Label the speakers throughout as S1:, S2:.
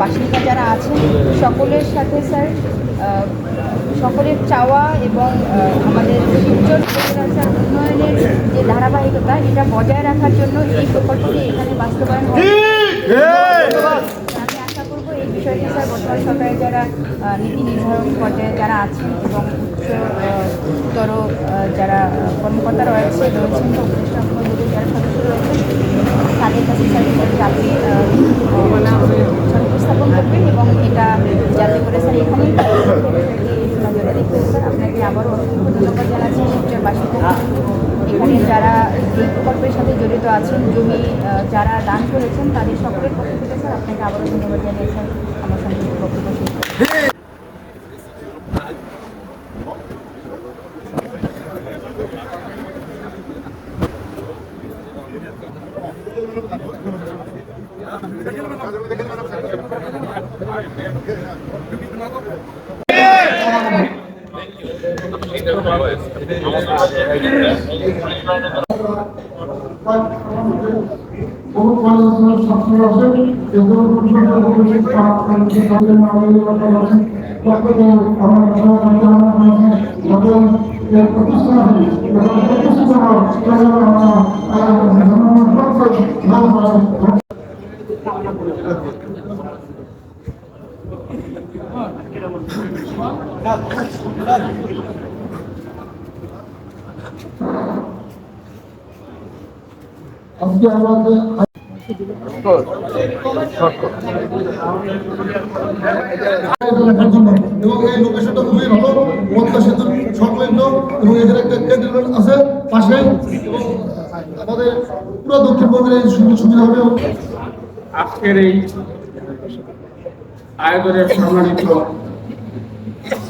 S1: বাসিন্দা যারা আছেন, সকলের সাথে, স্যার সকলের চাওয়া এবং আমাদের স্যার উন্নয়নের যে ধারাবাহিকতা এটা বজায় রাখার জন্য এই প্রকল্পটি এখানে বাস্তবায়ন হবে আমি আশা করব এই বিষয়টি, স্যার, বর্তমান সরকারের যারা নীতি নির্ধারণ পর্যায়ে যারা আছেন এবং উচ্চতর যারা কর্মকর্তা রয়েছে, রয়েছেন যারা সদস্য রয়েছেন, তাদের কাছে, স্যার বিষয়টি উপস্থাপন করবেন এবং এটা যাতে করে স্যার এখানেই স্যার আপনাকে আবারও অসংখ্য ধন্যবাদ জানাচ্ছি এখানে যারা এই প্রকল্পের সাথে জড়িত আছেন, জমি যারা দান করেছেন, তাদের সকলের পক্ষ থেকে স্যার আপনাকে আবারও ধন্যবাদ জানিয়েছেন আমার সঙ্গে
S2: বহু কলেজের ছাত্র আছে এগুলো পরিষদের ভবিষ্যৎ তাদের তাদের নাগরিকতা আছে তাদের আমার সমাধান আছে তাদের এর প্রতিষ্ঠা হবে এবং প্রতিষ্ঠিত হয় তাদের আমরা ধন্যবাদ করছি ধন্যবাদ আজকে আমাদের এবং এই লোকেশনটা খুবই ভালো। সেতু সংলগ্ন এবং এখানে একটা আছে পাশে। আমাদের পুরো দক্ষিণবঙ্গের এই সুযোগ সুবিধা হবে।
S3: আজকের এই আয়োজনের সম্মানিত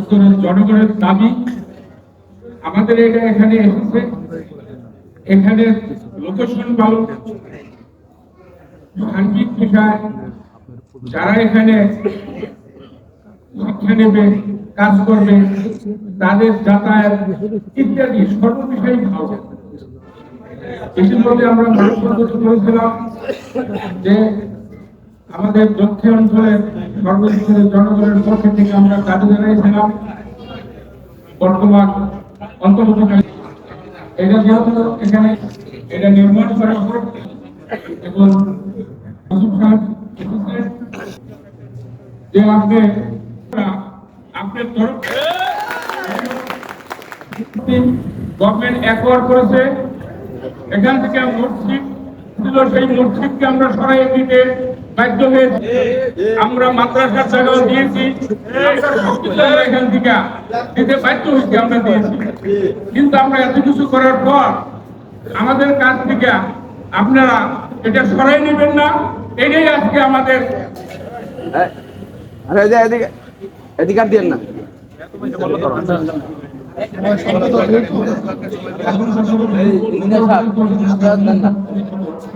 S3: স্তরের জনগণের দাবি, আমাদের এটা এখানে এসেছে। এখানে লোকেশন ভালো সাংঘিক বিষয়, যারা এখানে শিক্ষা নেবে, কাজ করবে, তাদের যাতায়াত ইত্যাদি সর্ব বিষয়ে ইতিমধ্যে আমরা মানুষ করেছিলাম যে আমাদের দক্ষিণ অঞ্চলের সর্বস্তরের জনগণের পক্ষে থেকে আমরা দাবি জানাইছিলাম বর্তমান অন্তর্বর্তীকালীন এটা যেহেতু এখানে এটা নির্মাণ করা হোক এবং যে আপনি আপনার তরফ গভর্নমেন্ট অ্যাকোয়ার করেছে, এখান থেকে মসজিদ ছিল, সেই মসজিদকে আমরা সরাই দিতে বাধ্য হয়েছি আমরা মাদ্রাসার জায়গাও দিয়েছি এখান থেকে দিতে বাধ্য হয়েছি আমরা দিয়েছি কিন্তু আমরা এত কিছু করার পর আমাদের কাছ থেকে আপনারা এটা সরাই নেবেন না এটাই আজকে আমাদের
S4: আরে এই যে এদিকে এদিকে আর দিয়েন না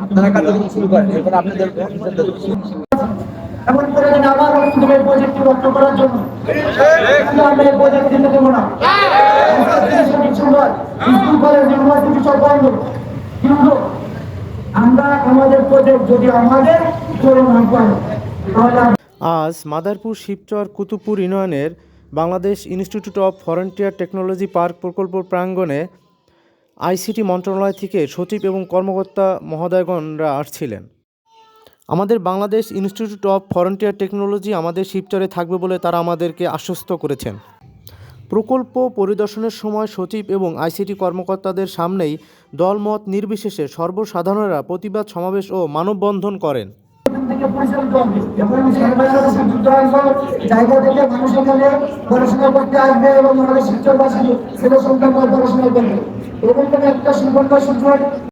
S4: আপনারা কাজ শুরু করেন এরপর আপনাদের
S2: এমন করে যেন আবার প্রজেক্টটি রক্ষা করার জন্য আমরা এই প্রজেক্ট দিতে দেবো না। স্কুল কলেজ ইউনিভার্সিটি সব বন্ধ। কিন্তু আমরা আমাদের প্রজেক্ট যদি আমাদের করে না পাই তাহলে
S5: আজ মাদারপুর শিবচর কুতুবপুর ইউনিয়নের Bangladesh Institute of Frontier Technology park প্রকল্প প্রাঙ্গণে আইসিটি মন্ত্রণালয় থেকে সচিব এবং কর্মকর্তা মহোদয়গণরা আসছিলেন। আমাদের Bangladesh Institute of Frontier Technology আমাদের শিবচরে থাকবে বলে তারা আমাদেরকে আশ্বস্ত করেছেন। প্রকল্প পরিদর্শনের সময় সচিব এবং আইসিটি কর্মকর্তাদের সামনেই দলমত নির্বিশেষে সর্বসাধারণেরা প্রতিবাদ সমাবেশ ও মানববন্ধন করেন।
S2: এবং জায়গা থেকে মানুষ এখানে পড়াশোনা করতে আসবে এবং আমাদের শিক্ষকবাসী ছেলে সন্তান পড়াশোনা করবে। এবং একটা সুবর্ণ সুযোগ